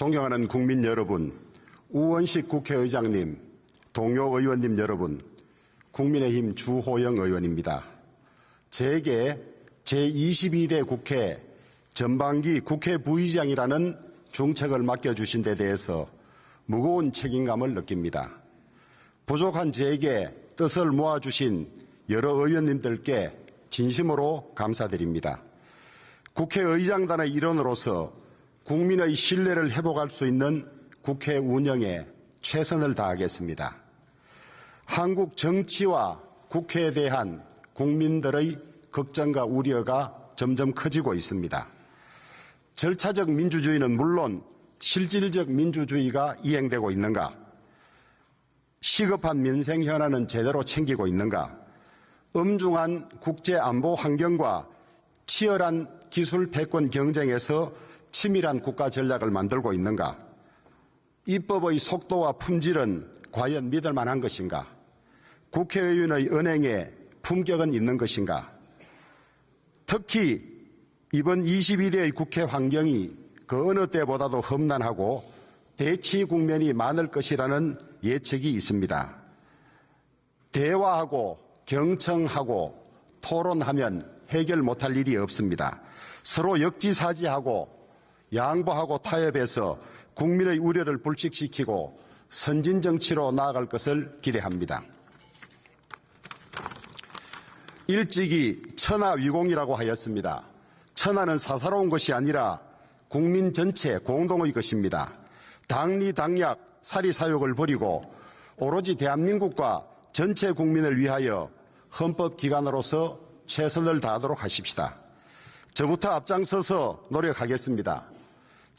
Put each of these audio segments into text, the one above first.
존경하는 국민 여러분, 우원식 국회의장님, 동료 의원님 여러분, 국민의힘 주호영 의원입니다. 제게 제22대 국회 전반기 국회 부의장이라는 중책을 맡겨주신 데 대해서 무거운 책임감을 느낍니다. 부족한 제게 뜻을 모아주신 여러 의원님들께 진심으로 감사드립니다. 국회의장단의 일원으로서 국민의 신뢰를 회복할 수 있는 국회 운영에 최선을 다하겠습니다. 한국 정치와 국회에 대한 국민들의 걱정과 우려가 점점 커지고 있습니다. 절차적 민주주의는 물론 실질적 민주주의가 이행되고 있는가? 시급한 민생 현안은 제대로 챙기고 있는가? 엄중한 국제 안보 환경과 치열한 기술 패권 경쟁에서 치밀한 국가 전략을 만들고 있는가? 입법의 속도와 품질은 과연 믿을 만한 것인가? 국회의원의 은행에 품격은 있는 것인가? 특히 이번 22대의 국회 환경이 그 어느 때보다도 험난하고 대치 국면이 많을 것이라는 예측이 있습니다. 대화하고 경청하고 토론하면 해결 못할 일이 없습니다. 서로 역지사지하고 양보하고 타협해서 국민의 우려를 불식시키고 선진 정치로 나아갈 것을 기대합니다. 일찍이 천하위공이라고 하였습니다. 천하는 사사로운 것이 아니라 국민 전체 공동의 것입니다. 당리당략, 사리사욕을 버리고 오로지 대한민국과 전체 국민을 위하여 헌법기관으로서 최선을 다하도록 하십시다. 저부터 앞장서서 노력하겠습니다.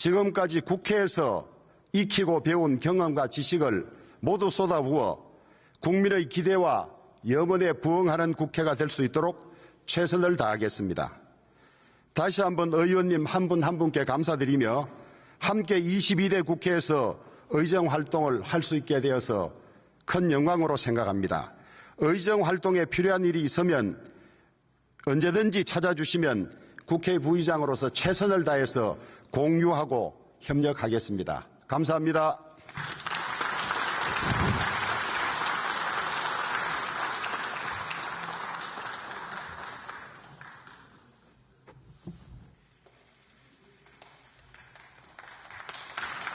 지금까지 국회에서 익히고 배운 경험과 지식을 모두 쏟아부어 국민의 기대와 염원에 부응하는 국회가 될 수 있도록 최선을 다하겠습니다. 다시 한번 의원님 한분한 분께 감사드리며 함께 22대 국회에서 의정 활동을 할 수 있게 되어서 큰 영광으로 생각합니다. 의정 활동에 필요한 일이 있으면 언제든지 찾아주시면 국회 부의장으로서 최선을 다해서 공유하고 협력하겠습니다. 감사합니다.